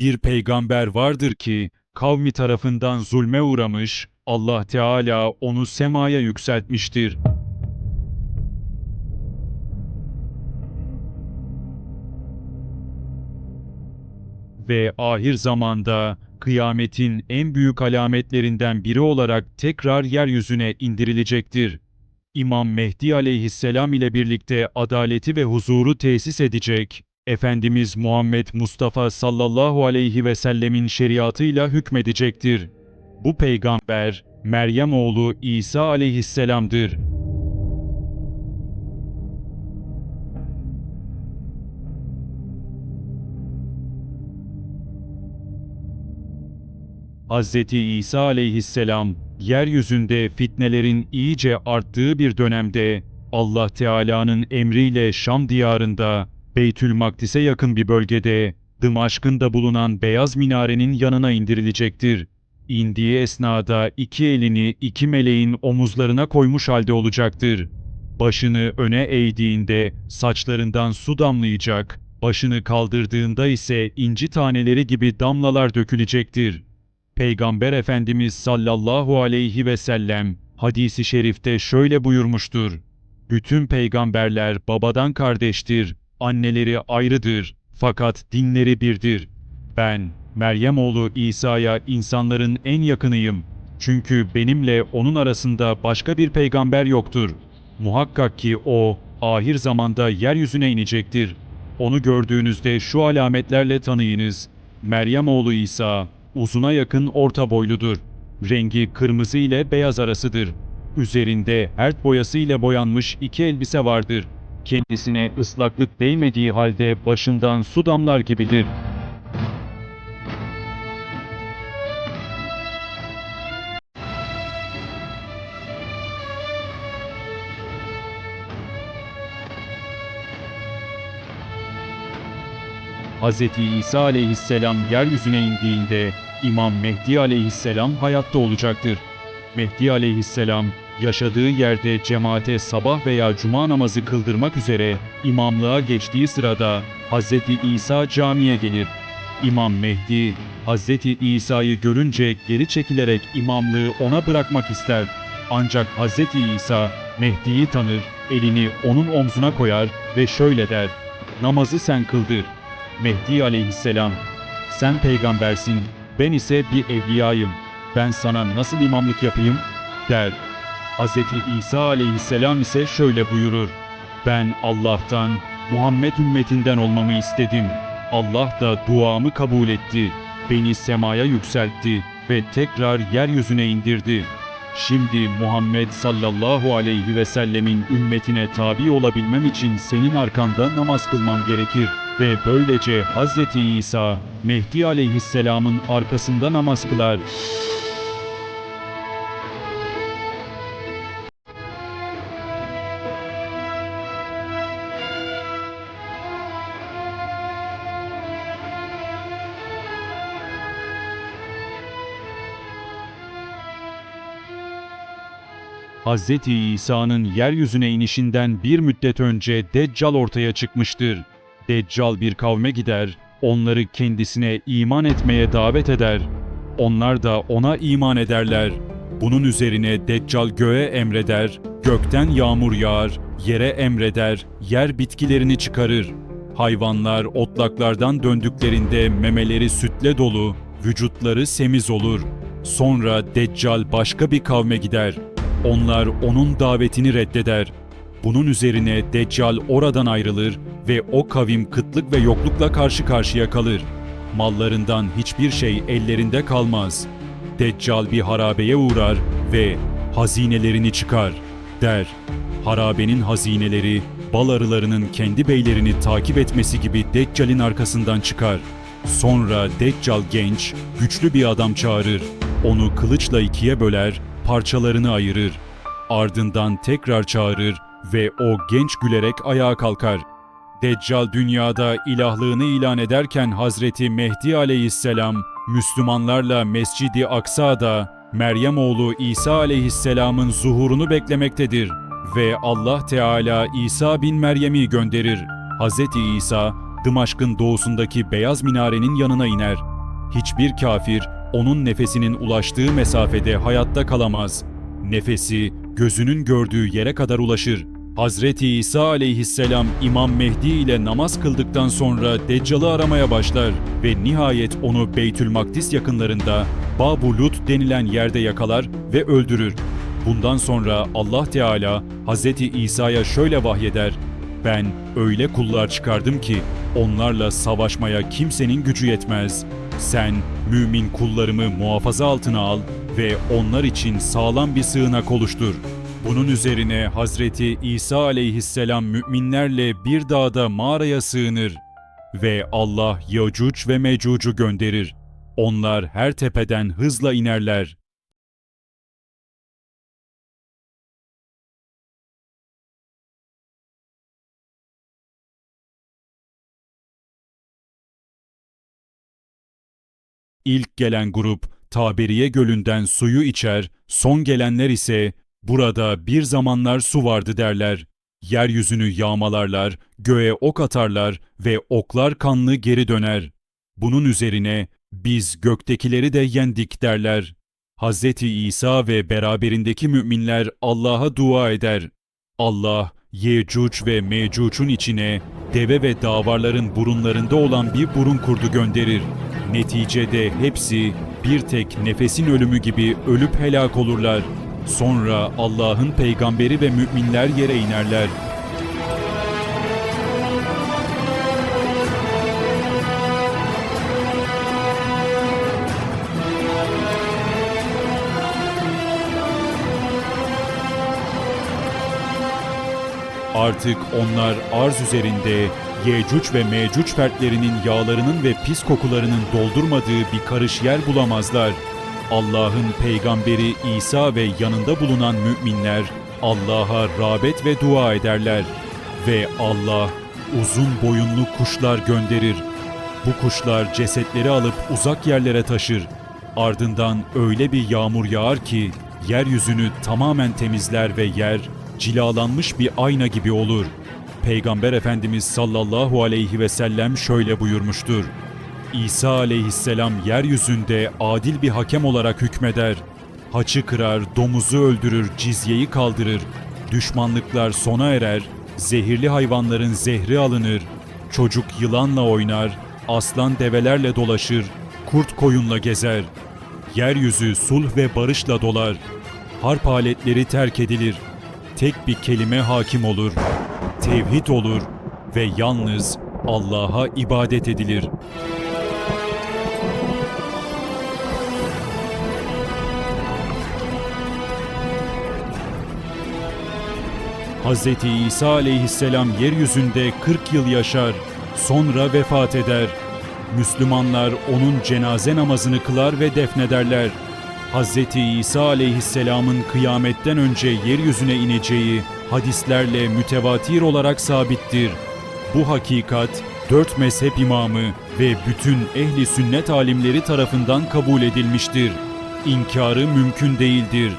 Bir peygamber vardır ki kavmi tarafından zulme uğramış, Allah Teala onu semaya yükseltmiştir. Ve ahir zamanda kıyametin en büyük alametlerinden biri olarak tekrar yeryüzüne indirilecektir. İmam Mehdi aleyhisselam ile birlikte adaleti ve huzuru tesis edecek, Efendimiz Muhammed Mustafa sallallahu aleyhi ve sellemin şeriatıyla hükmedecektir. Bu peygamber, Meryem oğlu İsa aleyhisselamdır. Hz. İsa aleyhisselam, yeryüzünde fitnelerin iyice arttığı bir dönemde, Allah Teala'nın emriyle Şam diyarında, Beytül Makdis'e yakın bir bölgede, Dımaşk'ında bulunan beyaz minarenin yanına indirilecektir. İndiği esnada iki elini iki meleğin omuzlarına koymuş halde olacaktır. Başını öne eğdiğinde saçlarından su damlayacak, başını kaldırdığında ise inci taneleri gibi damlalar dökülecektir. Peygamber Efendimiz sallallahu aleyhi ve sellem hadisi şerifte şöyle buyurmuştur. Bütün peygamberler babadan kardeştir, anneleri ayrıdır fakat dinleri birdir. Ben Meryem oğlu İsa'ya insanların en yakınıyım. Çünkü benimle onun arasında başka bir peygamber yoktur. Muhakkak ki o ahir zamanda yeryüzüne inecektir. Onu gördüğünüzde şu alametlerle tanıyınız. Meryem oğlu İsa uzuna yakın orta boyludur. Rengi kırmızı ile beyaz arasıdır. Üzerinde hert boyası ile boyanmış iki elbise vardır. Kendisine ıslaklık değmediği halde başından su damlar gibidir. Hz. İsa aleyhisselam yeryüzüne indiğinde İmam Mehdi aleyhisselam hayatta olacaktır. Mehdi aleyhisselam yaşadığı yerde cemaate sabah veya cuma namazı kıldırmak üzere imamlığa geçtiği sırada Hz. İsa camiye gelir. İmam Mehdi, Hz. İsa'yı görünce geri çekilerek imamlığı ona bırakmak ister. Ancak Hz. İsa Mehdi'yi tanır, elini onun omzuna koyar ve şöyle der. Namazı sen kıldır. Mehdi aleyhisselam, sen peygambersin, ben ise bir evliyayım. Ben sana nasıl imamlık yapayım? der. Hz. İsa aleyhisselam ise şöyle buyurur. Ben Allah'tan, Muhammed ümmetinden olmamı istedim. Allah da duamı kabul etti. Beni semaya yükseltti ve tekrar yeryüzüne indirdi. Şimdi Muhammed sallallahu aleyhi ve sellemin ümmetine tabi olabilmem için senin arkanda namaz kılmam gerekir. Ve böylece Hz. İsa, Mehdi aleyhisselamın arkasında namaz kılar. Hz. İsa'nın yeryüzüne inişinden bir müddet önce Deccal ortaya çıkmıştır. Deccal bir kavme gider, onları kendisine iman etmeye davet eder. Onlar da ona iman ederler. Bunun üzerine Deccal göğe emreder, gökten yağmur yağar, yere emreder, yer bitkilerini çıkarır. Hayvanlar otlaklardan döndüklerinde memeleri sütle dolu, vücutları semiz olur. Sonra Deccal başka bir kavme gider. Onlar onun davetini reddeder. Bunun üzerine Deccal oradan ayrılır ve o kavim kıtlık ve yoklukla karşı karşıya kalır. Mallarından hiçbir şey ellerinde kalmaz. Deccal bir harabeye uğrar ve hazinelerini çıkar der. Harabenin hazineleri bal arılarının kendi beylerini takip etmesi gibi Deccal'in arkasından çıkar. Sonra Deccal genç, güçlü bir adam çağırır. Onu kılıçla ikiye böler, parçalarını ayırır. Ardından tekrar çağırır ve o genç gülerek ayağa kalkar. Deccal dünyada ilahlığını ilan ederken Hazreti Mehdi aleyhisselam, Müslümanlarla Mescidi Aksa'da Meryem oğlu İsa aleyhisselamın zuhurunu beklemektedir ve Allah Teala İsa bin Meryem'i gönderir. Hazreti İsa, Dımaşk'ın doğusundaki beyaz minarenin yanına iner Hiçbir kafir onun nefesinin ulaştığı mesafede hayatta kalamaz. Nefesi gözünün gördüğü yere kadar ulaşır. Hazreti İsa aleyhisselam İmam Mehdi ile namaz kıldıktan sonra Deccal'ı aramaya başlar ve nihayet onu Beytül Makdis yakınlarında Babu Lut denilen yerde yakalar ve öldürür. Bundan sonra Allah Teala Hazreti İsa'ya şöyle vahyeder. Ben öyle kullar çıkardım ki onlarla savaşmaya kimsenin gücü yetmez. Sen mümin kullarımı muhafaza altına al ve onlar için sağlam bir sığınak oluştur. Bunun üzerine Hazreti İsa aleyhisselam müminlerle bir dağda mağaraya sığınır ve Allah Yacuc ve Mecuc'u gönderir. Onlar her tepeden hızla inerler. İlk gelen grup Taberiye Gölü'nden suyu içer, son gelenler ise burada bir zamanlar su vardı derler. Yeryüzünü yağmalarlar, göğe ok atarlar ve oklar kanlı geri döner. Bunun üzerine biz göktekileri de yendik derler. Hazreti İsa ve beraberindeki müminler Allah'a dua eder. Allah, Yecuc ve Mecuc'un içine deve ve davarların burunlarında olan bir burun kurdu gönderir. Neticede hepsi bir tek nefesin ölümü gibi ölüp helak olurlar. Sonra Allah'ın peygamberi ve müminler yere inerler. Artık onlar arz üzerinde Yecuc ve Mecuc fertlerinin yağlarının ve pis kokularının doldurmadığı bir karış yer bulamazlar. Allah'ın peygamberi İsa ve yanında bulunan müminler Allah'a rağbet ve dua ederler. Ve Allah uzun boyunlu kuşlar gönderir. Bu kuşlar cesetleri alıp uzak yerlere taşır. Ardından öyle bir yağmur yağar ki yeryüzünü tamamen temizler ve yer cilalanmış bir ayna gibi olur. Peygamber Efendimiz sallallahu aleyhi ve sellem şöyle buyurmuştur. İsa aleyhisselam yeryüzünde adil bir hakem olarak hükmeder. Haçı kırar, domuzu öldürür, cizyeyi kaldırır. Düşmanlıklar sona erer, zehirli hayvanların zehri alınır. Çocuk yılanla oynar, aslan develerle dolaşır, kurt koyunla gezer. Yeryüzü sulh ve barışla dolar. Harp aletleri terk edilir. Tek bir kelime hakim olur. Tevhid olur ve yalnız Allah'a ibadet edilir. Hz. İsa aleyhisselam yeryüzünde 40 yıl yaşar, sonra vefat eder. Müslümanlar onun cenaze namazını kılar ve defnederler. Hz. İsa aleyhisselamın kıyametten önce yeryüzüne ineceği hadislerle mütevatir olarak sabittir. Bu hakikat dört mezhep imamı ve bütün ehli sünnet alimleri tarafından kabul edilmiştir. İnkarı mümkün değildir.